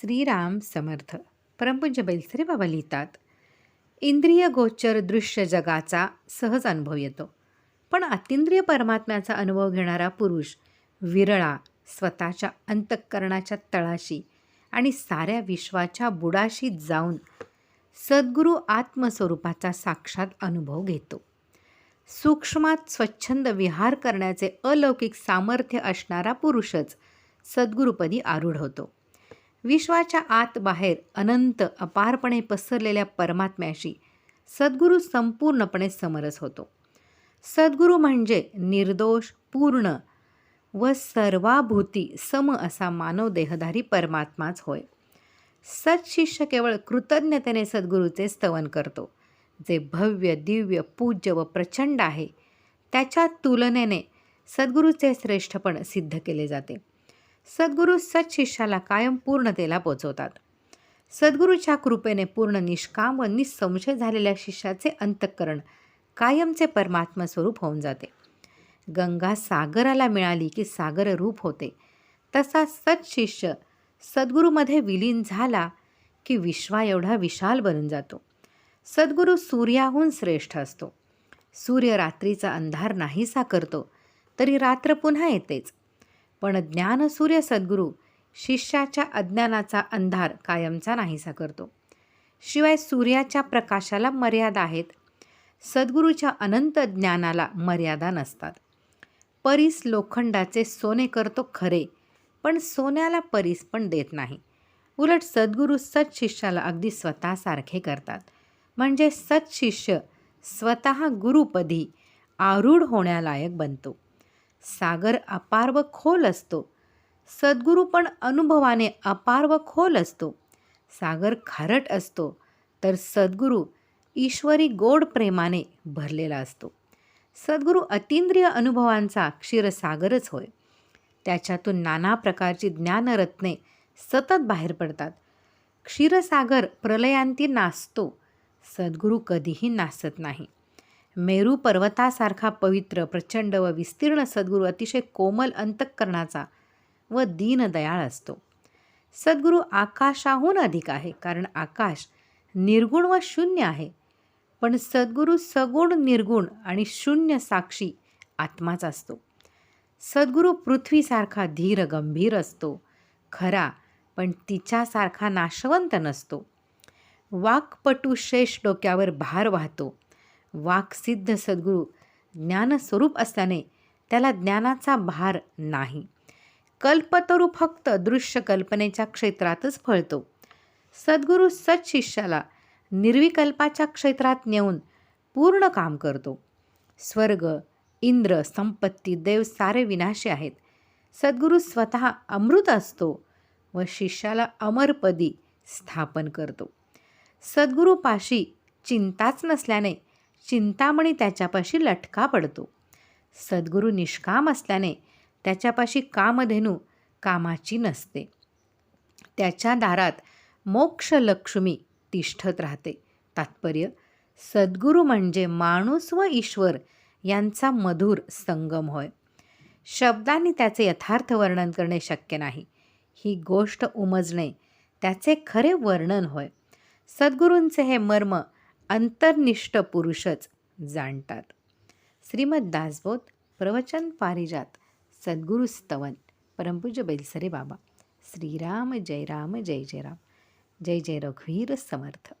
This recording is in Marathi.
श्रीराम समर्थ. परमपुंज बैलसरे बाबा लिहितात इंद्रिय गोचर दृश्य जगाचा सहज अनुभव येतो. पण अतिंद्रिय परमात्म्याचा अनुभव घेणारा पुरुष विरळा स्वतःच्या अंतःकरणाच्या तळाशी आणि साऱ्या विश्वाच्या बुडाशी जाऊन सद्गुरू आत्मस्वरूपाचा साक्षात अनुभव घेतो. सूक्ष्मात स्वच्छंद विहार करण्याचे अलौकिक सामर्थ्य असणारा पुरुषच सद्गुरुपदी आरूढ होतो. विश्वाच्या आत बाहेर अनंत अपारपणे पसरलेल्या परमात्म्याशी सद्गुरू संपूर्णपणे समरस होतो. सद्गुरू म्हणजे निर्दोष पूर्ण व सर्वाभूती सम असा मानव देहधारी परमात्माच होय. सत्शिष्य केवळ कृतज्ञतेने सद्गुरूचे स्तवन करतो. जे भव्य दिव्य पूज्य व प्रचंड आहे त्याच्या तुलनेने सद्गुरूचे श्रेष्ठपण सिद्ध केले जाते. सद्गुरू सत्शिष्याला कायम पूर्णतेला पोचवतात. सद्गुरूच्या कृपेने पूर्ण निष्काम व निसंशय झालेल्या शिष्याचे अंतःकरण कायमचे परमात्मा स्वरूप होऊन जाते. गंगा सागराला मिळाली की सागर रूप होते. तसा सत्शिष्य सद्गुरूमध्ये विलीन झाला की विश्वा एवढा विशाल बनून जातो. सद्गुरू सूर्याहून श्रेष्ठ असतो. सूर्य रात्रीचा अंधार नाहीसा करतो तरी रात्र पुन्हा येतेच. पण ज्ञानसूर्य सद्गुरू शिष्याच्या अज्ञानाचा अंधार कायमचा नाहीसा करतो. शिवाय सूर्याच्या प्रकाशाला मर्यादा आहेत. सद्गुरूच्या अनंत ज्ञानाला मर्यादा नसतात. परीस लोखंडाचे सोने करतो खरे पण सोन्याला परीस पण देत नाही. उलट सद्गुरू सत्शिष्याला अगदी स्वतःसारखे करतात. म्हणजे सत्शिष्य स्वतः गुरुपदी आरूढ होण्यालायक बनतो. सागर अपार व खोल असतो. सद्गुरू पण अनुभवाने अपार व खोल असतो. सागर खारट असतो तर सद्गुरू ईश्वरी गोड प्रेमाने भरलेला असतो. सद्गुरू अतिंद्रिय अनुभवांचा क्षीरसागरच होय. त्याच्यातून नाना प्रकारची ज्ञानरत्ने सतत बाहेर पडतात. क्षीरसागर प्रलयांती नाचतो सद्गुरू कधीही नाचत नाही. मेरू पर्वतासारखा पवित्र प्रचंड व विस्तीर्ण सद्गुरू अतिशय कोमल अंतःकरणाचा व दीनदयाळ असतो. सद्गुरू आकाशाहून अधिक आहे कारण आकाश निर्गुण व शून्य आहे. पण सद्गुरू सगुण निर्गुण आणि शून्य साक्षी आत्माच असतो. सद्गुरू पृथ्वीसारखा धीर गंभीर असतो खरा पण तिच्यासारखा नाशवंत नसतो. वाकपटू शेष डोक्यावर भार वाहतो. वाकसिद्ध सद्गुरू ज्ञानस्वरूप असल्याने त्याला ज्ञानाचा भार नाही. कल्पतरू फक्त दृश्य कल्पनेच्या क्षेत्रातच फळतो. सद्गुरू सत्शिष्याला निर्विकल्पाच्या क्षेत्रात नेऊन पूर्ण काम करतो. स्वर्ग इंद्र संपत्ती देव सारे विनाशी आहेत. सद्गुरू स्वतः अमृत असतो व शिष्याला अमरपदी स्थापन करतो. सद्गुरूपाशी चिंताच नसल्याने चिंतामणी त्याच्यापाशी लटका पडतो. सद्गुरू निष्काम असल्याने त्याच्यापाशी कामधेनू कामाची नसते. त्याच्या दारात मोक्षलक्ष्मी तिष्ठत राहते. तात्पर्य सद्गुरू म्हणजे माणूस व ईश्वर यांचा मधुर संगम होय. शब्दांनी त्याचे यथार्थ वर्णन करणे शक्य नाही. ही गोष्ट उमजणे त्याचे खरे वर्णन होय. सद्गुरूंचे हे मर्म अंतर्निष्ठ पुरुषच जाणतात. श्रीमद दासबोध प्रवचन पारिजात सद्गुरुस्तवन स्तवन परमपूज्य बैलसरे बाबा. श्रीराम जय राम जय जय राम. जय जय रघुवीर समर्थ.